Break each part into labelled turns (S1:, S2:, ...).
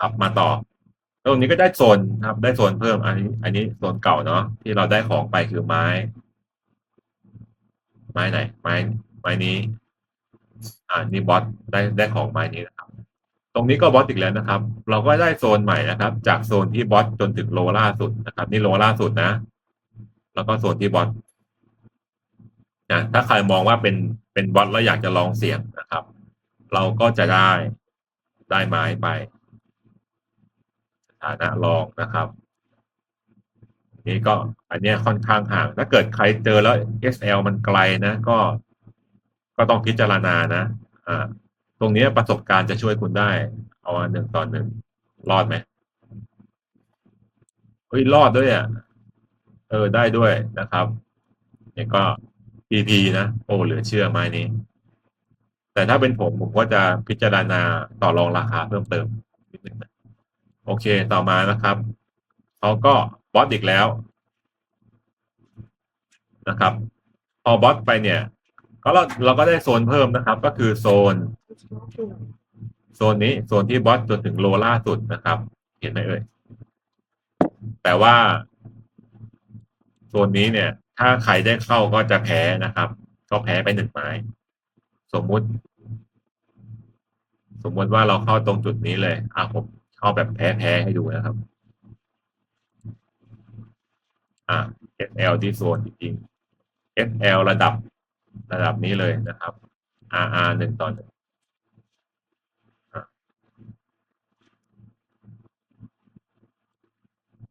S1: ครับมาต่อตรงนี้ก็ได้โซนครับ ได้โซนเพิ่มอันนี้ อันนี้โซนเก่าเนาะที่เราได้ของไปคือไม้ ไม้ไหน ไม้ไม้นี้ อ่านี่บอสได้ได้ของไม้นี้นะครับ ตรงนี้ก็บอสอีกแล้วนะครับ เราก็ได้โซนใหม่นะครับ จากโซนที่บอสจนถึงโลล่าสุดนะครับ นี่โลล่าสุดนะ แล้วก็โซนที่บอสนะถ้าใครมองว่าเป็นเป็นบอสแล้วอยากจะลองเสี่ยงนะครับ เราก็จะได้ได้ไม้ไป สถานะรองนะครับนี่ก็อันนี้ค่อนข้างห่าง ถ้าเกิดใครเจอแล้ว SL มันไกลนะก็ ก็ต้องพิจารณานะอ่าตรงนี้ประสบการณ์จะช่วยคุณได้ เอาอันหนึ่งต่อหนึ่งรอดไหมเฮ้ยรอดด้วยอะเออได้ด้วยนะครับเนี่ยก็ PP นะ โอ้เหลือเชื่อไม้นี้ แต่ถ้าเป็นผมผมก็จะพิจารณาต่อรองราคาเพิ่มเติมนิดนึงนะ โอเคต่อมานะครับเขาก็บอสอีกแล้วนะครับ พอบอสไปเนี่ย ก็เราเราก็ได้โซนเพิ่มนะครับ ก็คือโซน โซนนี้โซนที่บอสจนถึงโลล่าสุดนะครับ เห็นไหมเอ่ยแต่ว่า โซนนี้เนี่ย ถ้าใครได้เข้าก็จะแพ้นะครับ ก็แพ้ไปหนึ่งไม้สมมุติ สมมติว่าเราเข้าตรงจุดนี้เลยอะผม เข้าแบบแพ้ๆให้ดูนะครับ อะ SL ที่โซนจริงๆ SL ระดับระดับนี้เลยนะครับ RR หนึ่งต่อหนึ่ง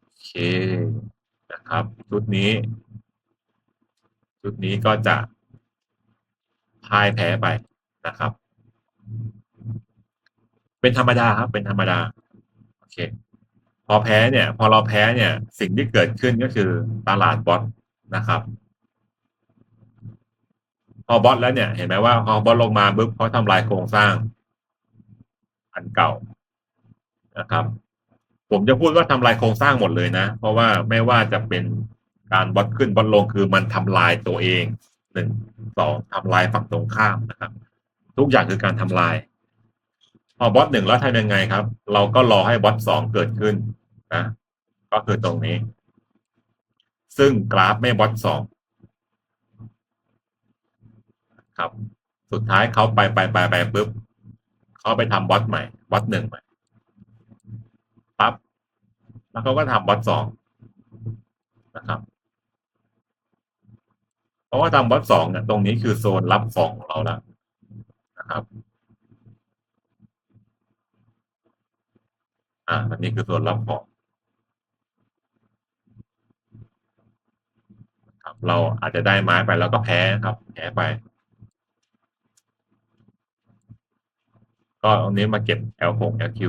S1: โอเคนะครับ ชุดนี้ ชุดนี้ก็จะพ่ายแพ้ไปนะครับ เป็นธรรมดาครับ เป็นธรรมดา เค พอแพ้เนี่ย พอเราแพ้เนี่ย สิ่งที่เกิดขึ้นก็คือตลาดบอทนะครับ พอบอทแล้วเนี่ย เห็นไหมว่าพอบอทลงมาปุ๊บเขาทำลายโครงสร้าง อันเก่านะครับ ผมจะพูดว่าทำลายโครงสร้างหมดเลยนะ เพราะว่าไม่ว่าจะเป็นการบอทขึ้นบอทลงคือมันทำลายตัวเองหนึ่งสองทำลายฝั่งตรงข้ามนะครับ ทุกอย่างคือการทำลาย พอบอทหนึ่งแล้วทำยังไงครับ เราก็รอให้บอทสองเกิดขึ้นนะก็คือตรงนี้ ซึ่งกราฟไม่บอทสองครับ สุดท้ายเขาไปไปไปไปปุ๊บเขาไปทำบอทใหม่บอทหนึ่งใหม่ปั๊บแล้วเขาก็ทำบอทสองนะครับเพราะว่าทำบอทสองเนี่ยตรงนี้คือโซนรับของของเราแล้วนะครับ อ่าอันนี้คือส่วนรับของครับ เราอาจจะได้ไม้ไปแล้วก็แพ้ครับ แพ้ไป ก็ตรงนี้มาเก็บ L หก LQ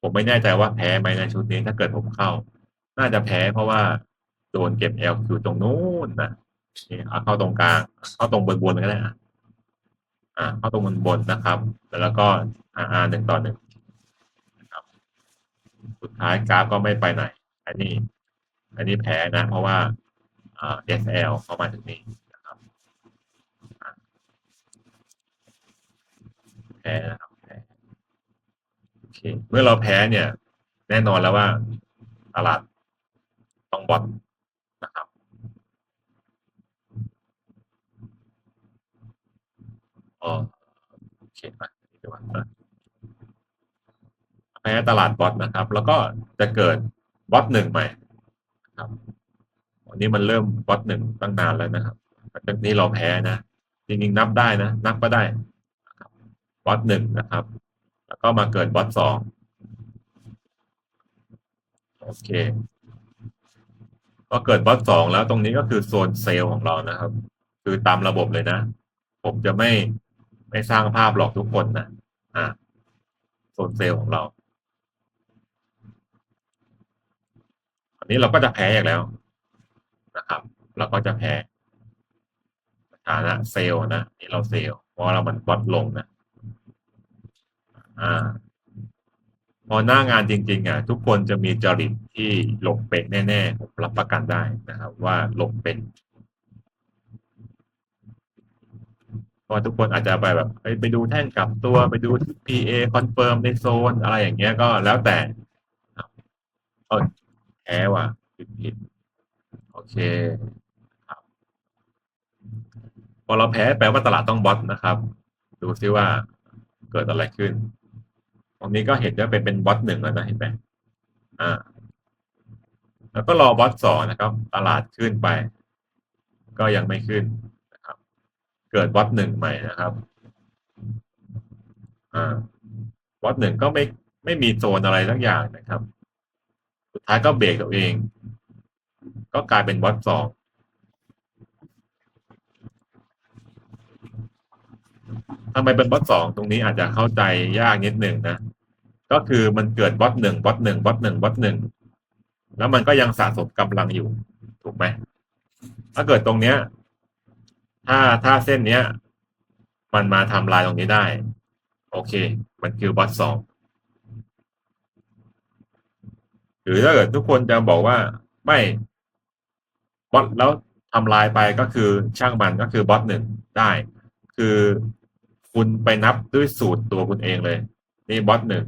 S1: ผมไม่แน่ใจว่าแพ้ไหมในชุดนี้ถ้าเกิดผมเข้า น่าจะแพ้เพราะว่าโดนเก็บ LQ ตรงนู้นนะเอาเข้าตรงกลาง เข้าตรงบนบนก็ได้อะอ่าเข้าตรงบนบนนะครับ แล้วก็ RR หนึ่งต่อหนึ่ง สุดท้ายกราฟก็ไม่ไปไหน อันนี้ อันนี้แพ้นะ เพราะว่าอ่า SL เข้ามาถึงนี้นะครับแพ้นะครับแพ้โอเคเมื่อเราแพ้เนี่ย แน่นอนแล้วว่าตลาดต้องบอทนะครับอ๋อโอเคไปดีกว่านะ แพ้ตลาดบอทนะครับ แล้วก็จะเกิดบอทหนึ่งใหม่ครับวันนี้มันเริ่มบอทหนึ่งตั้งนานแล้วนะครับจากนี้เราแพ้นะ จริงๆนับได้นะ นับก็ได้บอทหนึ่งนะครับ แล้วก็มาเกิดบอทสองโอเคก็เกิดบอทสองแล้วตรงนี้ก็คือโซนเซลล์ของเรานะครับ คือตามระบบเลยนะ ผมจะไม่ไม่สร้างภาพหลอกทุกคนนะอ่าโซนเซลล์ของเรา อันนี้เราก็จะแพ้อีกแล้วนะครับ เราก็จะแพ้ฐานะเซลล์นะนี่เราเซลล์เพราะเรามันบอทลงนะอ่าพอหน้างานจริงๆอะทุกคนจะมีจริตที่หลงเป็นแน่ๆผมรับประกันได้นะครับ ว่าหลงเป็นเพราะทุกคนอาจจะไปแบบไปดูแท่งกลับตัวไปดู PA confirm ในโซนอะไรอย่างเงี้ยก็แล้วแต่เอา แพ้ว่ะผิดผิดโอเคครับพอเราแพ้แปลว่าตลาดต้องบอทนะครับ ดูซิว่าเกิดอะไรขึ้น ตรงนี้ก็เห็นว่าเป็นเป็นบอทหนึ่งแล้วนะเห็นไหมอ่าแล้วก็รอบอทสองนะครับ ตลาดขึ้นไป ก็ยังไม่ขึ้นนะครับ เกิดบอทหนึ่งใหม่นะครับอ่าบอทหนึ่งก็ไม่ไม่มีโซนอะไรทั้งอย่างนะครับ สุดท้ายก็เบรกตัวเอง ก็กลายเป็นบอทสองทำไมเป็นบอทสองตรงนี้อาจจะเข้าใจยากนิดหนึ่งนะ ก็คือมันเกิดบอทหนึ่งบอทหนึ่งบอทหนึ่งบอทหนึ่งแล้วมันก็ยังสะสมกำลังอยู่ ถูกไหม ถ้าเกิดตรงเนี้ย ถ้าถ้าเส้นเนี้ย มันมาทำลายตรงนี้ได้ โอเค มันคือบอทสอง หรือถ้าเกิดทุกคนจะบอกว่าไม่บอทแล้วทำลายไปก็คือช่างมันก็คือบอทหนึ่งได้ คือคุณไปนับด้วยสูตรตัวคุณเองเลย นี่บอทหนึ่ง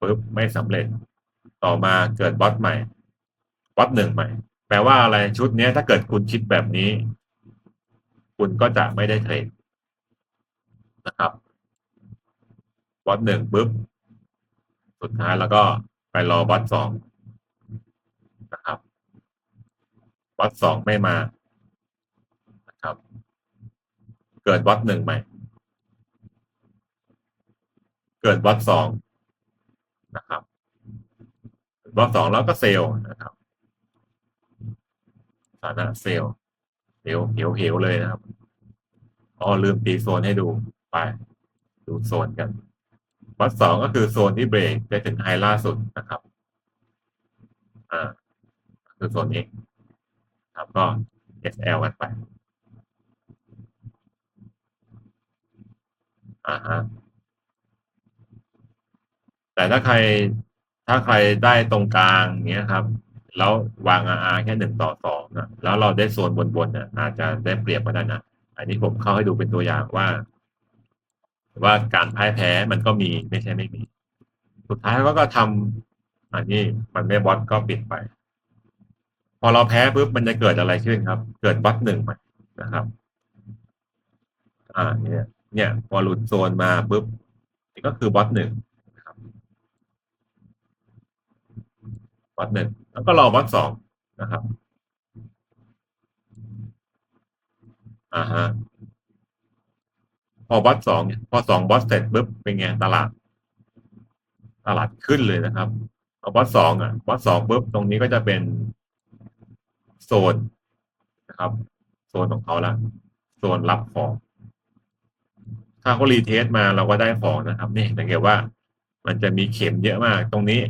S1: ปุ๊บไม่สำเร็จ ต่อมาเกิดบอทใหม่บอทหนึ่งใหม่ แปลว่าอะไรชุดเนี้ยถ้าเกิดคุณคิดแบบนี้ คุณก็จะไม่ได้เทรดนะครับบอทหนึ่งปุ๊บ สุดท้ายแล้วก็ไปรอบอทสอง นะครับบอทสองไม่มานะครับ เกิดบอทหนึ่งใหม่ เกิดบอทสองนะครับบอทสองแล้วก็เซลล์นะครับฐานะเซลล์เหวเหวเหวเลยนะครับอ๋อลืมตีโซนให้ดูไป ดูโซนกัน วัดสองก็คือโซนที่เบรกได้ถึงไฮล่าสุดนะครับ อ่า คือโซนนี้ครับก็ SL กันไปอ่าฮะแต่ถ้าใครถ้าใครได้ตรงกลางเนี้ยครับ แล้ววาง RR แค่หนึ่งต่อสองนะแล้วเราได้โซนบนๆเนี่ยอาจจะได้เปรียบก็ได้นะอันนี้ผมเข้าให้ดูเป็นตัวอย่างว่า ว่าการพ่ายแพ้มันก็มีไม่ใช่ไม่มี สุดท้ายก็ก็ทำอันนี้มันไม่บอสก็ปิดไป พอเราแพ้ปุ๊บมันจะเกิดอะไรขึ้นครับ เกิดบอสหนึ่งใหมนะครับ อ่าเนี่ย เนี่ยพอหลุดโซนมาปุ๊บนี่ก็คือบอสหนึ่งนะครับบอสหนึ่งแล้วก็รอบอสสองนะครับอ่าฮะพอบอสสองเนี่ยพอสองบอสเสร็จปุ๊บเป็นไงตลาด ตลาดขึ้นเลยนะครับพอบอสสองอะบอสสองปุ๊บตรงนี้ก็จะเป็น โซนนะครับ โซนของเขาละโซนรับของ ถ้าเขารีเทสมาเราก็ได้ของนะครับนี่สังเกตว่า มันจะมีเข็มเยอะมาก ตรงนี้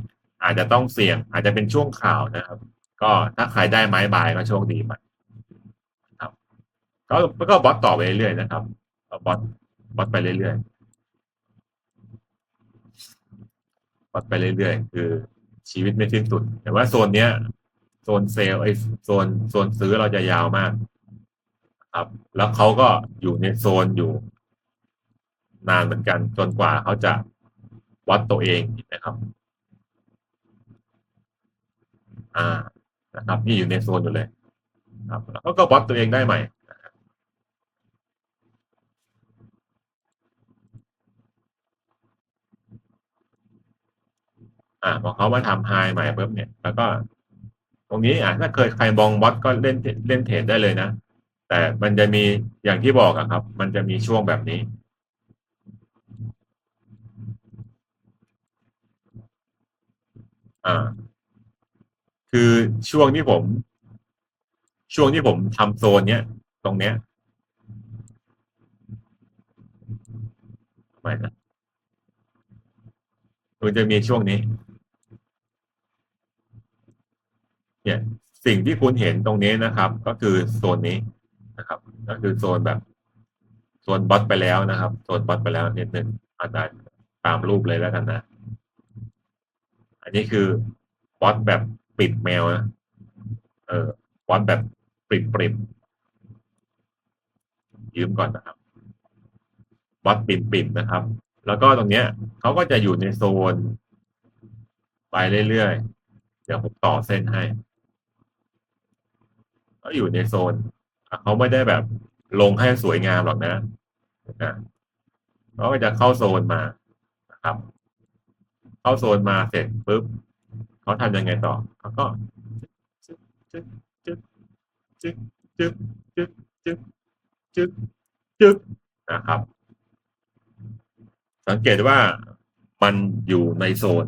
S1: อาจจะต้องเสี่ยง อาจจะเป็นช่วงข่าวนะครับ ก็ถ้าใครได้ไม้บายก็โชคดีไปครับ ก็ก็บอสต่อไปเรื่อยๆนะครับบอสบอสไปเรื่อยๆบอสไปเรื่อยๆคือชีวิตไม่สิ้นสุด แต่ว่าโซนเนี้ย ซนเซลล์ไอโซนโซนซื้อเราจะยาวมาก ครับ แล้วเขาก็อยู่ในโซนอยู่ นานเหมือนกันจนกว่าเขาจะวัดตัวเองนะครับ อ่านะครับ นี่อยู่ในโซนอยู่เลย ครับ แล้วก็วัดตัวเองได้ใหม่อ่าพอเขามาทำไฮใหม่ปุ๊บเนี่ย แล้วก็ ตรงนี้อะถ้าเคยใครมองบอทก็เล่นเล่นเทรดได้เลยนะ แต่มันจะมีอย่างที่บอกอะครับ มันจะมีช่วงแบบนี้อ่าคือช่วงที่ผม ช่วงที่ผมทำโซนเนี้ย ตรงเนี้ยไม่นะมันจะมีช่วงนี้ เนี่ยสิ่งที่คุณเห็นตรงนี้นะครับ ก็คือโซนนี้นะครับ ก็คือโซนแบบโซนบอทไปแล้วนะครับโซนบอทไปแล้วนิดนึงอาจจะตามรูปเลยแล้วกันนะ อันนี้คือบอทแบบปิดแมวนะเออบอทแบบปริบปริบยืมก่อนนะครับบอทปิดปิดนะครับ แล้วก็ตรงเนี้ยเขาก็จะอยู่ในโซน ไปเรื่อยๆเดี๋ยวผมต่อเส้นให้ ก็อยู่ในโซนเขาไม่ได้แบบลงให้สวยงามหรอกนะนะเขาก็จะเข้าโซนมานะครับ เข้าโซนมาเสร็จปุ๊บเขาทำยังไงต่อเขาก็จึ๊กจึ๊กจึ๊กจึ๊กจึ๊กจึ๊กจึ๊กจึ๊กจึ๊กนะครับ สังเกตว่ามันอยู่ในโซน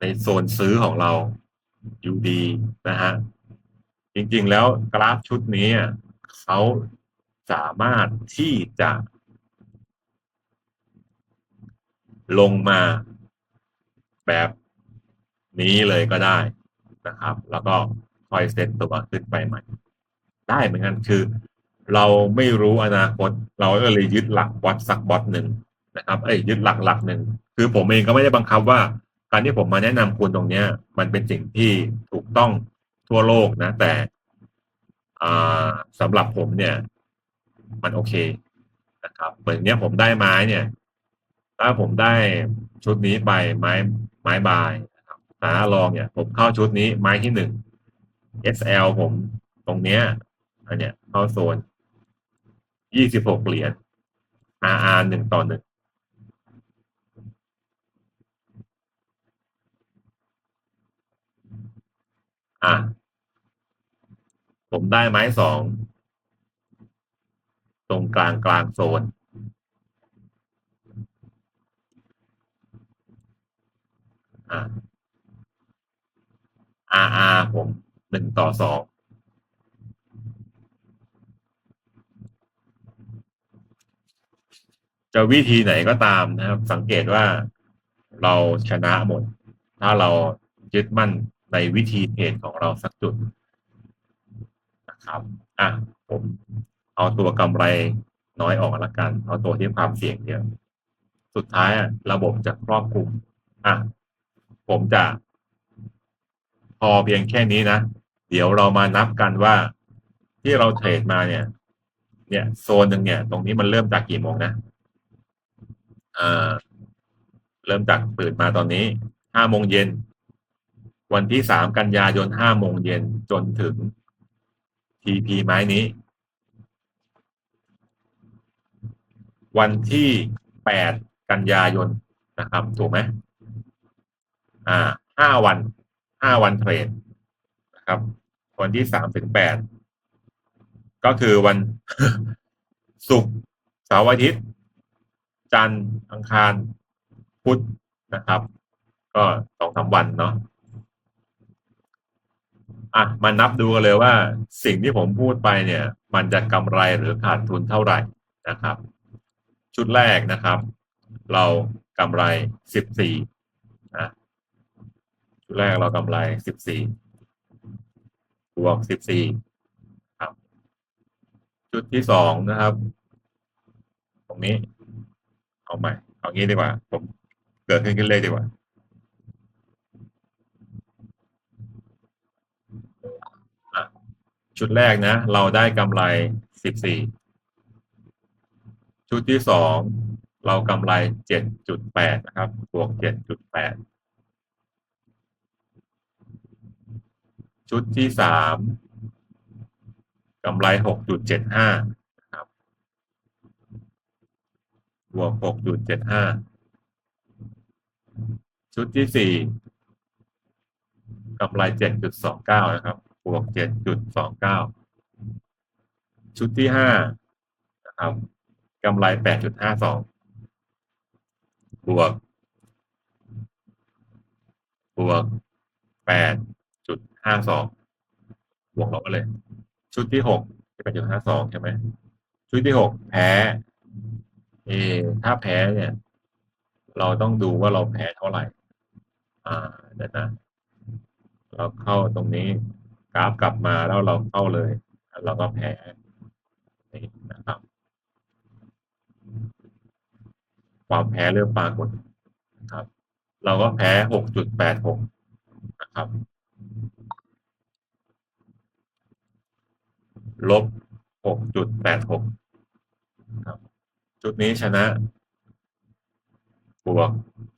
S1: ในโซนซื้อของเราอยู่ดีนะฮะ จริงๆ แล้วกราฟชุดนี้เขาสามารถที่จะ ลงมาแบบนี้เลยก็ได้นะครับ แล้วก็ค่อยเซ็ตตัวขึ้นไปใหม่ ได้เหมือนกันคือ เราไม่รู้อนาคต เราก็เลยยึดหลักบอทสักบอทหนึ่งนะครับเอ้ยยึดหลักหลักหนึ่งคือผมเองก็ไม่ได้บังคับว่า การที่ผมมาแนะนำคุณตรงเนี้ย มันเป็นสิ่งที่ถูกต้อง ทั่วโลกนะ แต่อ่าสำหรับผมเนี่ย มันโอเคนะครับเหมือนเนี้ยผมได้ไม้เนี่ย ถ้าผมได้ชุดนี้ไปไม้ไม้บายนะครับหาลองเนี่ย ผมเข้าชุดนี้ไม้ที่หนึ่ง SL ผมตรงเนี้ยอันเนี้ยเข้าโซนยี่สิบหกเหรียญ RR หนึ่งต่อหนึ่งอะ ผมได้ไม้สอง ตรงกลางกลางโซน อ่า RR ผมหนึ่งต่อสองจะวิธีไหนก็ตามนะครับ สังเกตว่าเราชนะหมด ถ้าเรายึดมั่นในวิธีเทรดของเราสักจุด ครับอะผมเอาตัวกำไรน้อยออกละกัน เอาตัวที่ความเสี่ยงเยอะสุดท้ายอะระบบจะครอบคลุมอะผมจะ พอเพียงแค่นี้นะ เดี๋ยวเรามานับกันว่าที่เราเทรดมาเนี่ย เนี่ยโซนหนึ่งเนี่ย ตรงนี้มันเริ่มจากกี่โมงนะอ่าเริ่มจากตื่นมาตอนนี้ห้าโมงเย็น วันที่สามกันยายนห้าโมงเย็นจนถึง TP ไม้นี้ วันที่แปดกันยายนนะครับ ถูกไหมอ่าห้าวันห้าวันเทรดนะครับ วันที่สามถึงแปดก็คือวันศุกร์เสาร์อาทิตย์ จันทร์อังคารพุธนะครับ ก็สองสาวันเนาะ อะมานับดูกันเลยว่าสิ่งที่ผมพูดไปเนี่ย มันจะกำไรหรือขาดทุนเท่าไหร่นะครับ ชุดแรกนะครับ เรากำไรสิบสี่นะชุดแรกเรากำไรสิบสี่บวกสิบสี่ครับ ชุดที่สองนะครับ ตรงนี้ เอาใหม่ เอางี้ดีกว่า ผมเกิดขึ้นขึ้นเลขดีกว่า ชุดแรกนะ เราได้กำไรสิบสี่ชุดที่สองเรากำไรเจ็ดจุดแปดนะครับ บวกเจ็ดจุดแปดชุดที่สามกำไรหกจุดเจ็ดห้าครับ บวกหกจุดเจ็ดห้าชุดที่สี่กำไรเจ็ดจุดสองเก้านะครับ บวกเจ็ดจุดสองเก้าชุดที่ห้านะครับกำไรแปดจุดห้าสองบวก บวกแปดจุดห้าสองบวกลบไปเลย ชุดที่หกแปดจุดห้าสองใช่ไหมชุดที่หกแพ้เอถ้าแพ้เนี่ย เราต้องดูว่าเราแพ้เท่าไหร่ อ่าเดี๋ยวนะ เราเข้าตรงนี้ กราฟกลับมาแล้วเราเข้าเลยเราก็แพ้นี่นะครับ ความแพ้เริ่มปรากฏนะครับ เราก็แพ้หกจุดแปดหกนะครับ ลบหกจุดแปดหกครับ จุดนี้ชนะ บวก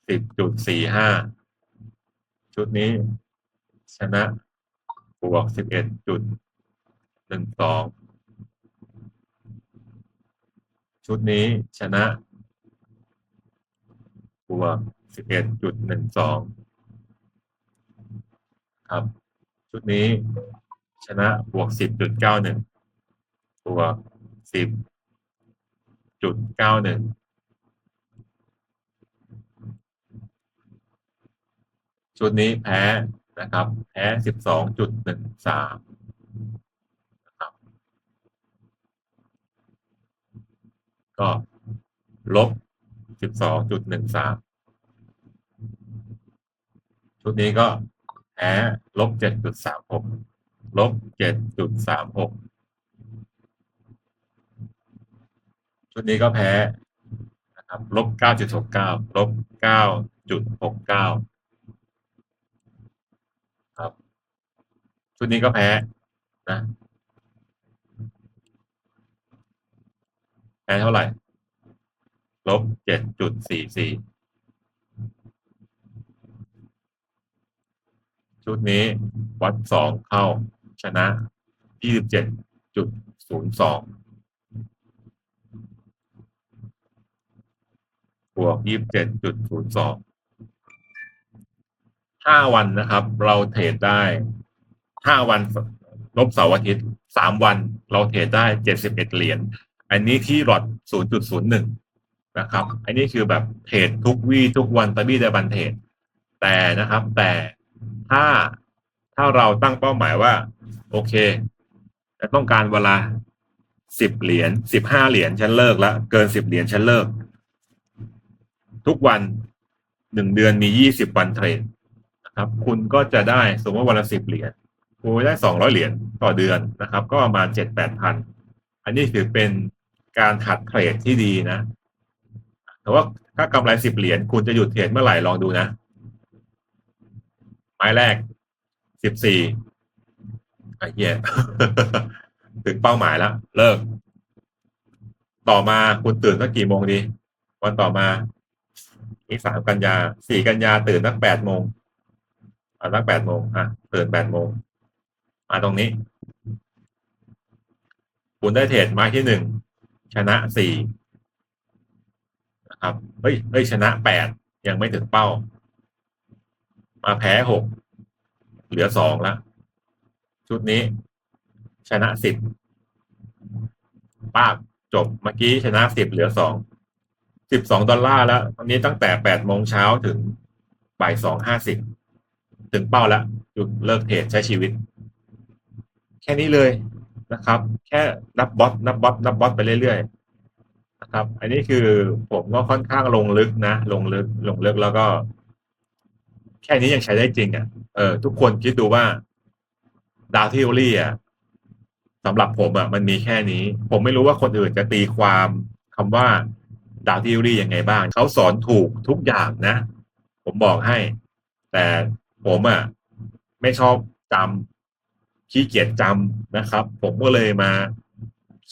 S1: สิบจุดสี่ห้าชุดนี้ชนะ วกสิบเอ็ดจุดหนึ่งสองชุดนี้ชนะบวกสิบเอ็ดจุดหนึ่งสองครับ ชุดนี้ชนะบวกสิบจุดเก้าหนึ่งบวกสิบจุดเก้าหนึ่งชุดนี้แพ้ นะครับแพ้สิบสองจุดหนึ่งสามนะครับก็ลบสิบสองจุดหนึ่งสามชุดนี้ก็แพ้ลบเจ็ดจุดสามหกลบเจ็ดจุดสามหกชุดนี้ก็แพ้นะครับลบเก้าจุดหกเก้าลบเก้าจุดหกเก้าครับ ชุดนี้ก็แพ้นะแพ้เท่าไหร่ ลบเจ็ดจุดสี่สี่ชุดนี้วัดสองเข้าชนะยี่สิบเจ็ดจุดศูนย์สองบวกยี่สิบเจ็ดจุดศูนย์สองห้าวันนะครับ เราเทรดได้ ห้าวันลบเสาร์อาทิตย์สามวันเราเทรดได้เจ็ดสิบเอ็ดเหรียญอันนี้ที่หลอดศูนย์จุดศูนย์หนึ่งนะครับ อันนี้คือแบบเทรดทุกวีทุกวันตะบี้ได้บันเทรดแต่นะครับ แต่ถ้าถ้าเราตั้งเป้าหมายว่า โอเคจะต้องการเวลาสิบเหรียญสิบห้าเหรียญฉันเลิกล้วเกินสิบเหรียญฉันเลิก ทุกวันหนึ่งเดือนมียี่สิบวันเทรดนะครับ คุณก็จะได้สมมติว่าวันละสิบเหรียญ คุณได้สองร้อยเหรียญต่อเดือนนะครับ ก็ประมาณเจ็ดแปดพันอันนี้ถือเป็นการหัดเทรดที่ดีนะ แต่ว่าถ้ากำไรสิบเหรียญคุณจะหยุดเทรดเมื่อไหร่ลองดูนะ ไม้แรกสิบสี่ไอ้เหี้ยถึงเป้าหมายแล้ว เลิก ต่อมาคุณตื่นสักกี่โมงดีวันต่อมาอีสามกันยาสี่กันยาตื่นตั้งแปดโมงอะตั้งแปดโมงอะตื่นแปดโมง มาตรงนี้ คุณได้เทรดไม้ที่หนึ่งชนะสี่นะครับเฮ้ยเฮ้ยชนะแปดยังไม่ถึงเป้า มาแพ้หกเหลือสองแล้วชุดนี้ ชนะสิบป้าบจบเมื่อกี้ชนะสิบเหลือสองสิบสองดอลลาร์แล้วตอนนี้ตั้งแต่แปดโมงเช้าถึงบ่ายสองห้าสิบถึงเป้าแล้วหยุดเลิกเทรดใช้ชีวิต ค่นี้เลยนะครับ แค่นับบอสนับบอสนับบอสไปเรื่อยๆนะครับ อันนี้คือผมก็ค่อนข้างลงลึกนะ ลงลึกลงลึกแล้วก็ แค่นี้ยังใช้ได้จริงอะเออทุกคนคิดดูว่าดาวที่โอลี่อะสำหรับผมอะมันมีแค่นี้ ผมไม่รู้ว่าคนอื่นจะตีความคำว่าดาวที่โอลี่ยังไงบ้างเขาสอนถูกทุกอย่างนะ ผมบอกให้ แต่ผมอะไม่ชอบจำ ขี้เกียจจำนะครับ ผมก็เลยมา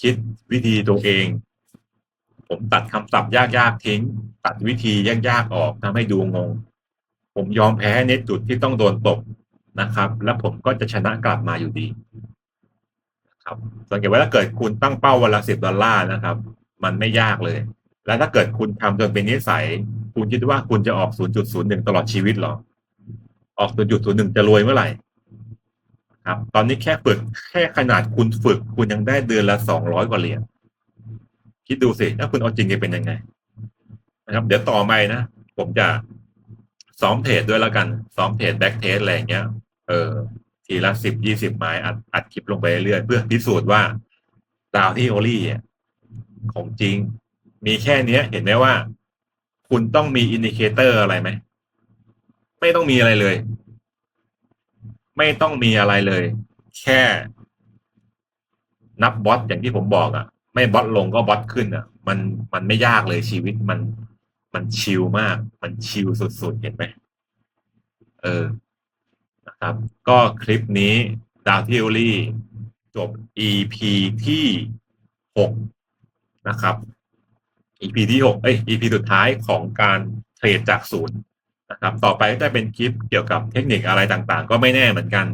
S1: คิดวิธีตัวเอง ผมตัดคำศัพท์ยากๆทิ้ง ตัดวิธียากๆออกทำให้ดูงง ผมยอมแพ้ในจุดที่ต้องโดนตบนะครับ แล้วผมก็จะชนะกลับมาอยู่ดีนะครับสังเกตว่าถ้าเกิดคุณตั้งเป้าวันละสิบดอลลาร์นะครับ มันไม่ยากเลย แล้วถ้าเกิดคุณทำจนเป็นนิสัย คุณคิดว่าคุณจะออก 0.01 ตลอดชีวิตหรอ ออก 0.01 จะรวยเมื่อไหร่ ครับ ตอนนี้แค่ฝึกแค่ขนาดคุณฝึก คุณยังได้เดือนละ200กว่าเหรียญคิดดูสิถ้าคุณเอาจริงจะเป็นยังไง นะครับ เดี๋ยวต่อไปนะ ผมจะซ้อมเทรดด้วยแล้วกันซ้อมเทรดแบ็กเทสอะไรอย่างเงี้ย เออ ทีละสิบยี่สิบไม้อัดอัดคลิปลงไปเรื่อยเพื่อพิสูจน์ว่าดาวที่โอลี่อะของจริง มีแค่เนี้ย เห็นไหมว่า คุณต้องมีอินดิเคเตอร์อะไรไหม ไม่ต้องมีอะไรเลย ไม่ต้องมีอะไรเลย แค่ นับบอทอย่างที่ผมบอกอะ ไม่บอทลงก็บอทขึ้นอะ มันมันไม่ยากเลยชีวิตมัน มันชิลมาก มันชิลสุดๆเห็นไหมเออนะครับ ก็คลิปนี้ดาวทิโอรี่จบ EP ที่หกนะครับ EP ที่หกเอ้ย EP สุดท้ายของการเทรดจากศูนย์ นะครับ ต่อไปก็จะเป็นคลิปเกี่ยวกับเทคนิคอะไรต่างๆ ก็ไม่แน่เหมือนกัน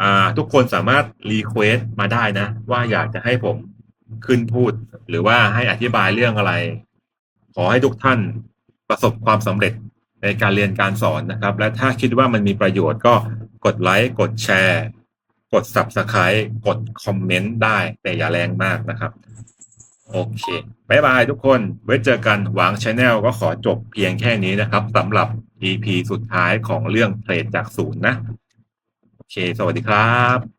S1: อ่าทุกคนสามารถรีเควสต์มาได้นะ ว่าอยากจะให้ผมขึ้นพูด หรือว่าให้อธิบายเรื่องอะไร ขอให้ทุกท่านประสบความสำเร็จในการเรียนการสอนนะครับ และถ้าคิดว่ามันมีประโยชน์ก็กดไลค์กดแชร์ กด Subscribe กดคอมเมนต์ได้แต่อย่าแรงมากนะครับ โอเคบายบายทุกคน ไว้เจอกันหวังชาแนลก็ขอจบเพียงแค่นี้นะครับสำหรับ EP สุดท้ายของเรื่องเทรดจากศูนย์นะ โอเค สวัสดีครับ